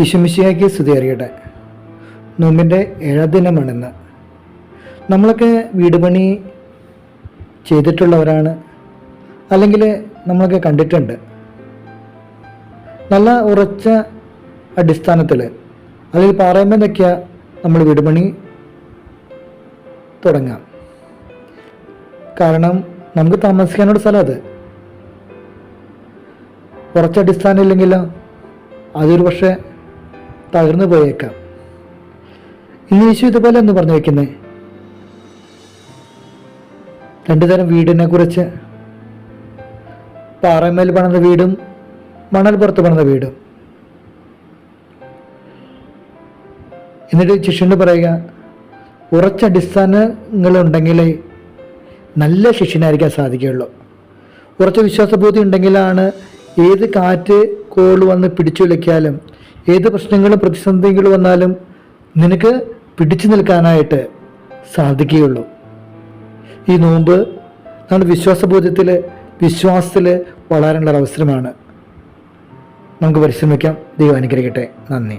ഈശുമിശിയാക്കി സ്തുതി അറിയട്ടെ. നോമ്പിന്റെ ഏഴാം ദിനമാണിന്ന്. നമ്മളൊക്കെ വീട് പണി ചെയ്തിട്ടുള്ളവരാണ്. അല്ലെങ്കിൽ നമ്മളൊക്കെ കണ്ടിട്ടുണ്ട്. നല്ല ഉറച്ച അടിസ്ഥാനത്തിൽ അതിൽ പാറയമേലൊക്കെ നമ്മൾ വീട് പണി തുടങ്ങാം. കാരണം നമുക്ക് താമസിക്കാനുള്ള സ്ഥലം അത്. ഉറച്ച അടിസ്ഥാനം ഇല്ലെങ്കിലോ അതൊരു പക്ഷേ തകർന്നു പോയേക്കാം. ഇന്ന് യേശു ഇതുപോലെ എന്ന് പറഞ്ഞു വെക്കുന്നേ? രണ്ടു തരം വീടിനെ കുറിച്ച് പാറമേൽ പണിത വീടും മണൽ പുറത്ത് പണിത വീടും. എന്നിട്ട് ശിഷ്യന് പറയുക ഉറച്ച അടിസ്ഥാനങ്ങളുണ്ടെങ്കിലേ നല്ല ശിഷ്യനായിരിക്കാൻ സാധിക്കുകയുള്ളൂ. ഉറച്ച വിശ്വാസബോധി ഉണ്ടെങ്കിലാണ് ഏത് കാറ്റ് കോൾ വന്ന് പിടിച്ചു വിളിക്കാലും ഏത് പ്രശ്നങ്ങളും പ്രതിസന്ധികളും വന്നാലും നിനക്ക് പിടിച്ചു നിൽക്കാനായിട്ട് സാധിക്കുകയുള്ളൂ. ഈ നോമ്പ് നമ്മുടെ വിശ്വാസബോധ്യത്തിൽ വിശ്വാസത്തിൽ വളരാനുള്ള അവസരമാണ്. നമുക്ക് പരിശ്രമിക്കാം. ദൈവം അനുഗ്രഹിക്കട്ടെ. നന്ദി.